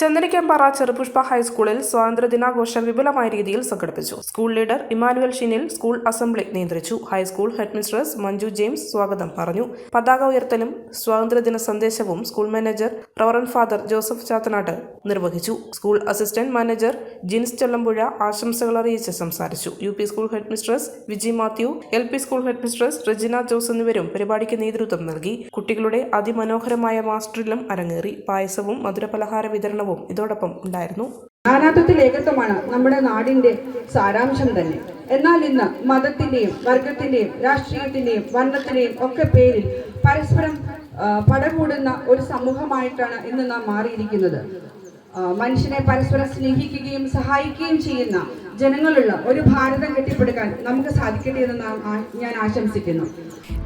ചന്ദനിക്കമ്പാറ ചെറുപുഷ്പ ഹൈസ്കൂളിൽ സ്വാതന്ത്ര്യദിനാഘോഷം വിപുലമായ രീതിയിൽ സംഘടിപ്പിച്ചു. School leader Emmanuel Shinil school assembly നിയന്ത്രിച്ചു. High school headmistress Manju James സ്വാഗതം പറഞ്ഞു. പതാക ഉയർത്തലും സ്വാതന്ത്ര്യദിന സന്ദേശവും school manager reverend father Joseph Chathanad നിർവഹിച്ചു. School assistant manager Jins Chellampuzha ആശംസകൾ അറിയിച്ച് സംസാരിച്ചു. U P school headmistress Viji Mathew L P school headmistress Regina Jose എന്നിവരും പരിപാടിക്ക് നേതൃത്വം നൽകി. കുട്ടികളുടെ അതിമനോഹരമായ മാസ്റ്ററിലും അരങ്ങേറി. പായസവും മധുരപലഹാര വിതരണവും ഇതോടൊപ്പം ഉണ്ടായിരുന്നു. നാനാത്വത്തിൽ ഏകത്വമാണ് നമ്മുടെ നാടിന്റെ സാരാംശം തന്നെ. എന്നാൽ ഇന്ന് മതത്തിന്റെയും വർഗത്തിന്റെയും രാഷ്ട്രീയത്തിന്റെയും വർണത്തിന്റെയും ഒക്കെ പേരിൽ പരസ്പരം പടകൂടുന്ന ഒരു സമൂഹമായിട്ടാണ് ഇന്ന് നാം മാറിയിരിക്കുന്നത്. മനുഷ്യനെ പരസ്പരം സ്നേഹിക്കുകയും സഹായിക്കുകയും ചെയ്യുന്ന ജനങ്ങളുള്ള ഒരു ഭാരതം കെട്ടിപ്പടുക്കാൻ നമുക്ക് സാധിക്കട്ടെ എന്ന് ഞാൻ ആശംസിക്കുന്നു.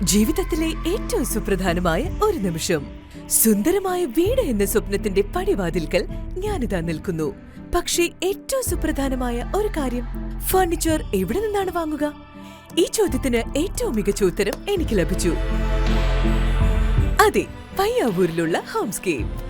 ജീവിതത്തിലെ ഏറ്റവും സുപ്രധാനമായ ഒരു നിമിഷം. സുന്ദരമായ വീട് എന്ന സ്വപ്നത്തിന്റെ പടിവാതിൽക്കൽ ഞാനിതാ നിൽക്കുന്നു. പക്ഷേ ഏറ്റവും സുപ്രധാനമായ ഒരു കാര്യം ഫർണിച്ചർ എവിടെ നിന്നാണ് വാങ്ങുക? ഈ ചോദ്യത്തിന് ഏറ്റവും മികച്ച ഉത്തരം എനിക്ക് ലഭിച്ചു. അതെ പയ്യാവൂരിലുള്ള ഹോംസ്കേപ്പ്